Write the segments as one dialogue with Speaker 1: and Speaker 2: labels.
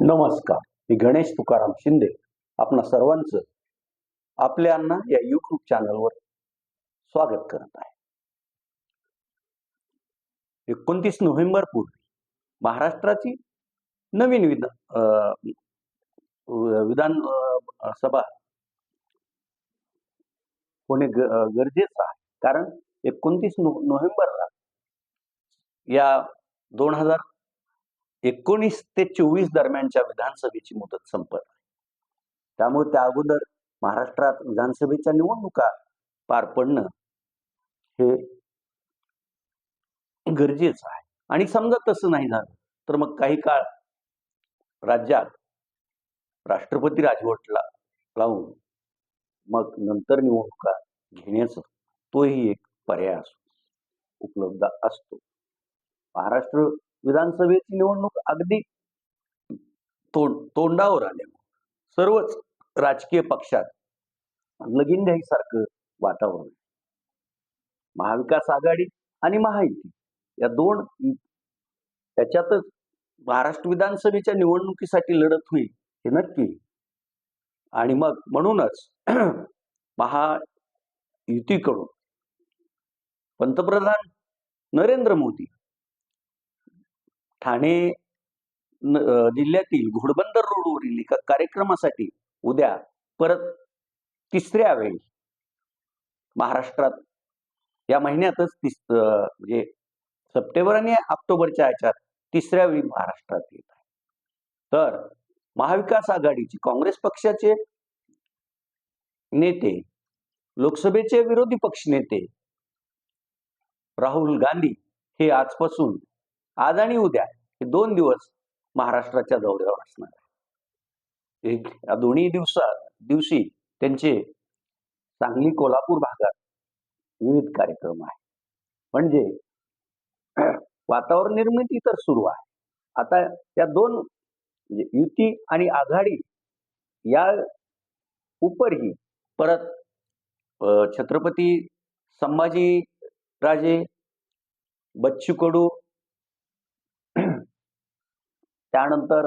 Speaker 1: नमस्कार. मी गणेश तुकाराम शिंदे. आपणा सर्वांचं आपल्या या युट्यूब चॅनलवर स्वागत करत आहे. एकोणतीस नोव्हेंबर पूर्वी महाराष्ट्राची नवीन विधान अं, विधान सभा होणे ग- गरजेचं आहे. कारण एकोणतीस नो नोव्हेंबरला या दोन हजार एकोणीस ते चोवीस दरम्यानच्या विधानसभेची मुदत संपत आहे. त्यामुळे त्या अगोदर महाराष्ट्रात विधानसभेच्या निवडणुका पार पडणं हे गरजेचं आहे. आणि समजा तसं नाही झालं तर मग काही काळ राज्यात राष्ट्रपती राजवटला लावून मग नंतर निवडणुका घेण्याचं तोही एक पर्याय असतो उपलब्ध असतो. महाराष्ट्र विधानसभेची निवडणूक अगदी तोंड तोंडावर आल्यामुळे सर्वच राजकीय पक्षात लगीन लगीनघाईसारखं वातावरण महाविकास आघाडी आणि महायुती या दोन त्याच्यातच महाराष्ट्र विधानसभेच्या निवडणुकीसाठी लढत होईल हे नक्की. आणि मग म्हणूनच महायुतीकडून पंतप्रधान नरेंद्र मोदी ठाणे जिल्ह्यातील घोडबंदर रोडवरील एका कार्यक्रमासाठी उद्या परत तिसऱ्या वेळी महाराष्ट्रात या महिन्यातच तिस म्हणजे सप्टेंबर आणि ऑक्टोबरच्या याच्यात तिसऱ्या वेळी महाराष्ट्रात येत आहे. तर महाविकास आघाडीची काँग्रेस पक्षाचे नेते लोकसभेचे विरोधी पक्षनेते राहुल गांधी हे आजपासून आज आणि उद्या हे दोन दिवस महाराष्ट्राच्या दौऱ्यावर असणार आहे. एक या दोन्ही दिवसात दिवशी त्यांचे सांगली कोल्हापूर भागात विविध कार्यक्रम आहे म्हणजे वातावरण निर्मिती तर सुरू आहे. आता या दोन म्हणजे युती आणि आघाडी या उपरही परत छत्रपती संभाजी राजे बच्चू कडू त्यानंतर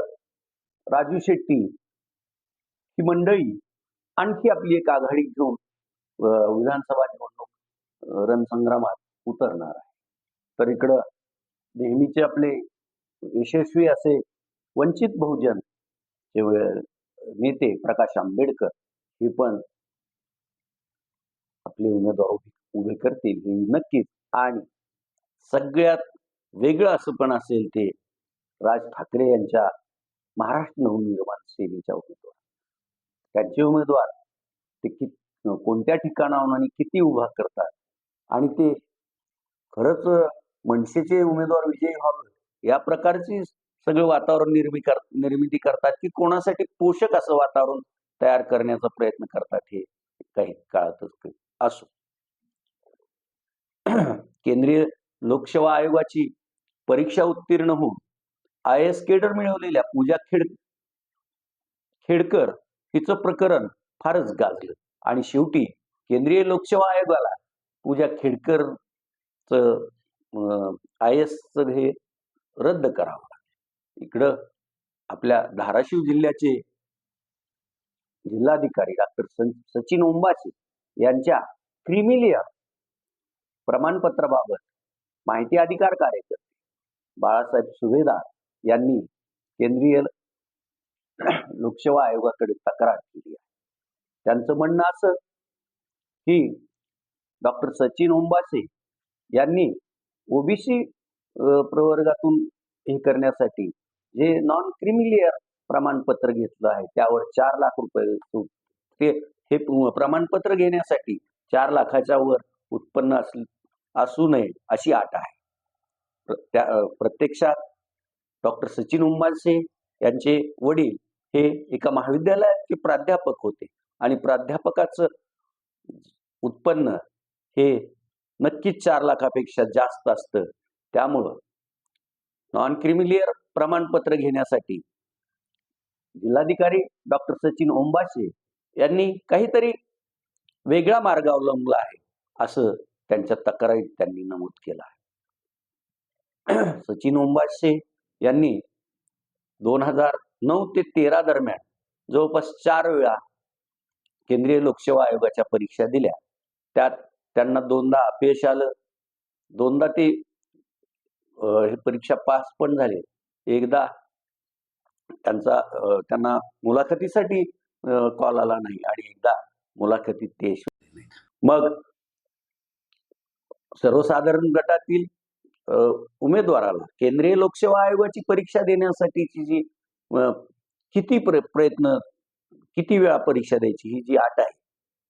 Speaker 1: राजू शेट्टी ही मंडळी आणखी आपली एक आघाडी घेऊन विधानसभा निवडणूक रणसंग्रामात उतरणार आहे. तर इकडं नेहमीचे आपले यशस्वी असे वंचित बहुजन जे नेते प्रकाश आंबेडकर हे पण आपले उमेदवार उभे करतील हे नक्कीच. आणि सगळ्यात वेगळं असं पण असेल ते राज ठाकरे यांच्या महाराष्ट्र नवनिर्माण सेनेच्या उमेदवार. त्यांचे उमेदवार ते कि कोणत्या ठिकाणाहून आणि किती उभा करतात? आणि ते खरंच मनसेचे उमेदवार विजयी व्हावे या प्रकारची सगळं वातावरण निर्मी कर निर्मिती करतात की कोणासाठी पोषक असं वातावरण तयार करण्याचा प्रयत्न करतात हे काही काळातच असो. केंद्रीय लोकसेवा आयोगाची परीक्षा उत्तीर्ण होऊन आय एस केडर मिळवलेल्या पूजा खेड खेडकर हिचं प्रकरण फारच गाजलं. आणि शेवटी केंद्रीय लोकसेवा आयोगाला पूजा खेडकरच आय एस हे रद्द करावं लागलं. इकडं आपल्या धाराशिव जिल्ह्याचे जिल्हाधिकारी डॉक्टर सचिन ओंबाचे यांच्या क्रिमिलिया प्रमाणपत्राबाबत माहिती अधिकार कार्यकर्ते बाळासाहेब सुभेदार यांनी केंद्रीय लोकसेवा आयोगाकडे तक्रार केली आहे. त्यांचं म्हणणं असं की डॉक्टर सचिन ओंबासे यांनी ओबीसी प्रवर्गातून हे करण्यासाठी जे नॉन क्रिमिलियर प्रमाणपत्र घेतलं आहे त्यावर चार लाख रुपये ते हे प्रमाणपत्र घेण्यासाठी चार लाखाच्या वर उत्पन्न असू नये अशी अट आहे. प्रत्यक्षात डॉक्टर सचिन उंबासे यांचे वडील हे एका महाविद्यालयाचे प्राध्यापक होते. आणि प्राध्यापकाचं उत्पन्न हे नक्कीच चार लाखापेक्षा जास्त असतं. त्यामुळं नॉन क्रिमिलियर प्रमाणपत्र घेण्यासाठी जिल्हाधिकारी डॉक्टर सचिन ओंबाशे यांनी काहीतरी वेगळा मार्ग अवलंबला आहे असं त्यांच्या तक्रारीत त्यांनी नमूद केलं आहे. सचिन ओंबाशे यांनी दोन हजार नऊ ते तेरा दरम्यान जवळपास चार वेळा केंद्रीय लोकसेवा आयोगाच्या परीक्षा दिल्या. त्यात त्यांना दोनदा अपयश आलं. दोनदा ते हे परीक्षा पास पण झाले. एकदा त्यांचा त्यांना मुलाखतीसाठी कॉल आला नाही आणि एकदा मुलाखतीत ते मग सर्वसाधारण गटातील उमेदवाराला केंद्रीय लोकसेवा आयोगाची परीक्षा देण्यासाठीची जी किती प्र प्रयत्न किती वेळा परीक्षा द्यायची ही जी अट आहे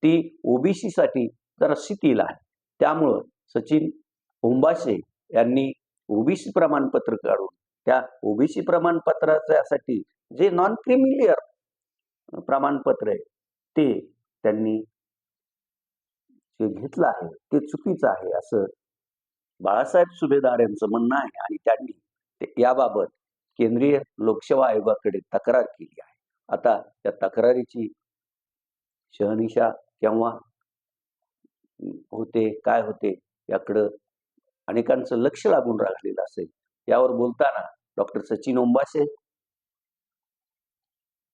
Speaker 1: ती ओबीसीसाठी जरा शिथिल आहे. त्यामुळं सचिन उंबाशे यांनी ओबीसी प्रमाणपत्र काढून त्या ओबीसी प्रमाणपत्रासाठी जे नॉन क्रिमिलियर प्रमाणपत्र आहे ते त्यांनी जे घेतलं आहे ते चुकीचं आहे असं बाळासाहेब सुभेदार यांचं म्हणणं आहे आणि त्यांनी याबाबत केंद्रीय लोकसेवा आयोगाकडे तक्रार केली आहे. आता त्या तक्रारीची शहनिशा केव्हा होते काय होते याकडं अनेकांचं लक्ष लागून राहिलेलं असेल यावर बोलताना डॉक्टर सचिन ओंबासे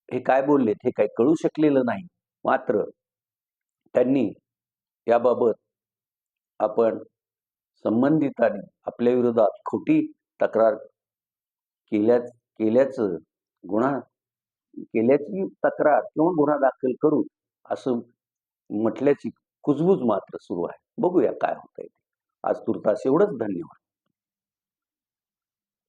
Speaker 1: हे काय बोललेत हे काही कळू शकलेलं नाही. मात्र त्यांनी याबाबत आपण संबंधितांनी आपल्या विरोधात खोटी तक्रार केल्या केल्याचं गुन्हा केल्याची तक्रार किंवा गुन्हा दाखल करू असं म्हटल्याची कुजबूज मात्र सुरू आहे. बघूया काय होतंय आहे आज तुर्तास एवढंच धन्यवाद.